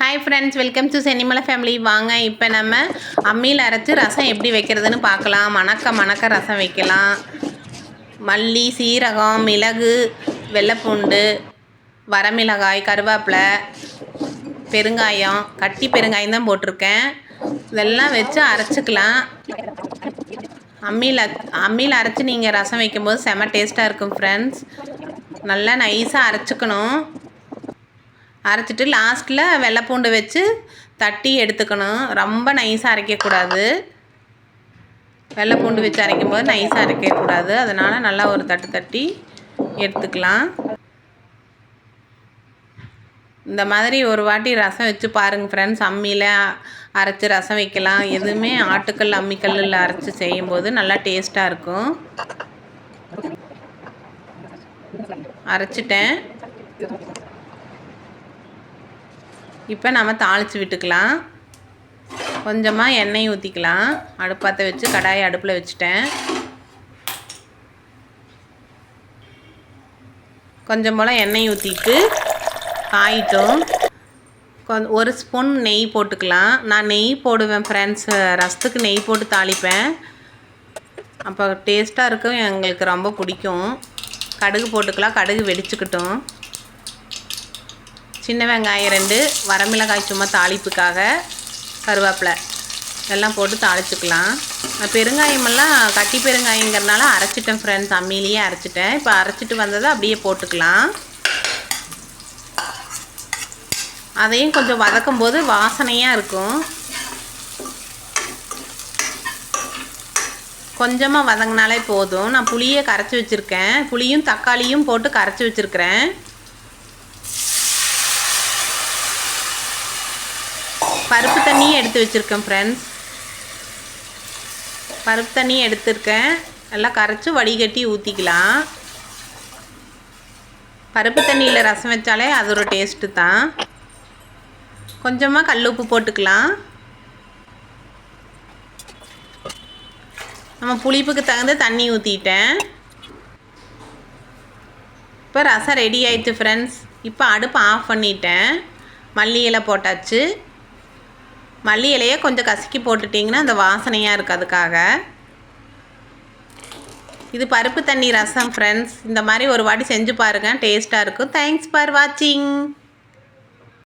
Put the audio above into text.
Hi friends welcome to Chennimalai family வாங்க இப்போ நம்ம அம்மியில் அரைச்சி ரசம் எப்படி வைக்கிறதுன்னு பார்க்கலாம். மணக்க மணக்க ரசம் வைக்கலாம். மல்லி சீரகம் மிளகு வெள்ளைப்பூண்டு வரமிளகாய் கருவேப்பிலை பெருங்காயம் கட்டி பெருங்காயம் தான் போட்டிருக்கேன். இதெல்லாம் வச்சு அரைச்சிக்கலாம். அம்மியில் அம்மியில் அரைச்சி நீங்கள் ரசம் வைக்கும்போது செம டேஸ்ட்டாக இருக்கும் ஃப்ரெண்ட்ஸ் நல்லா நைஸாக அரைச்சிக்கணும். அரைச்சிட்டு லாஸ்ட்டில் வெள்ளைப்பூண்டு வச்சு தட்டி எடுத்துக்கணும். ரொம்ப நைஸாக அரைக்கக்கூடாது. வெள்ளைப்பூண்டு வச்சு அரைக்கும் போது நைஸாக அரைக்கக்கூடாது. அதனால் நல்லா ஒரு தட்டு தட்டி எடுத்துக்கலாம். இந்த மாதிரி ஒரு வாட்டி ரசம் வச்சு பாருங்கள் ஃப்ரெண்ட்ஸ் அம்மியில் அரைச்சி ரசம் வைக்கலாம். எதுவுமே ஆட்டுக்கல் அம்மிக்கல்லில் அரைச்சி செய்யும்போது நல்லா டேஸ்ட்டாக இருக்கும். அரைச்சிட்டேன். இப்போ நம்ம தாளித்து விட்டுக்கலாம். கொஞ்சமாக எண்ணெய் ஊற்றிக்கலாம் அடுப்பாத்த வச்சு கடாயை அடுப்பில் வச்சுட்டேன். கொஞ்சம் போல் எண்ணெய் ஊற்றிட்டு காயிட்டும். கொஞ்சம் ஒரு ஸ்பூன் நெய் போட்டுக்கலாம். நான் நெய் போடுவேன் ஃப்ரெண்ட்ஸ் ரசத்துக்கு நெய் போட்டு தாளிப்பேன். அப்போ டேஸ்ட்டாக இருக்கும் எங்களுக்கு ரொம்ப பிடிக்கும். கடுகு போட்டுக்கலாம். கடுகு வெடிச்சுக்கிட்டோம். சின்ன வெங்காயம் ரெண்டு வரமிளகாய் சும்மா தாளிப்புக்காக கருவேப்பிலை. எல்லாம் போட்டு தாளிச்சுக்கலாம். பெருங்காயமெல்லாம் கட்டி பெருங்காயங்கிறனால அரைச்சிட்டேன் ஃப்ரெண்ட்ஸ் அம்மிலேயே அரைச்சிட்டேன். இப்போ அரைச்சிட்டு வந்ததை அப்படியே போட்டுக்கலாம். அதையும் கொஞ்சம் வதக்கும் போது வாசனையாக இருக்கும். கொஞ்சமாக வதங்கினாலே போதும். நான் புளியை கரைச்சி வச்சுருக்கேன். புளியும் தக்காளியும் போட்டு கரைச்சி வச்சுருக்கிறேன். பருப்பு தண்ணியும் எடுத்து வச்சுருக்கேன் ஃப்ரெண்ட்ஸ் பருப்பு தண்ணியும் எடுத்துருக்கேன். நல்லா கரைச்சி வடிகட்டி ஊற்றிக்கலாம் பருப்பு தண்ணியில் ரசம் வச்சாலே அது ஒரு டேஸ்ட்டு தான். கொஞ்சமாக கல் உப்பு போட்டுக்கலாம். நம்ம புளிப்புக்கு தகுந்த தண்ணி ஊற்றிட்டேன் இப்போ ரசம் ரெடி ஆயிடுச்சு ஃப்ரெண்ட்ஸ் இப்போ அடுப்பு ஆஃப் பண்ணிட்டேன். மல்லி இலை போட்டாச்சு. மல்லி இலையை கொஞ்சம் கசக்கி போட்டுட்டிங்கன்னா அந்த வாசனையாக இருக்குது அதுக்காக. இது பருப்பு தண்ணி ரசம் ஃப்ரெண்ட்ஸ் இந்த மாதிரி ஒரு வாட்டி செஞ்சு பாருங்கள் டேஸ்ட்டாக இருக்கும். தேங்க்ஸ் ஃபார் வாட்சிங்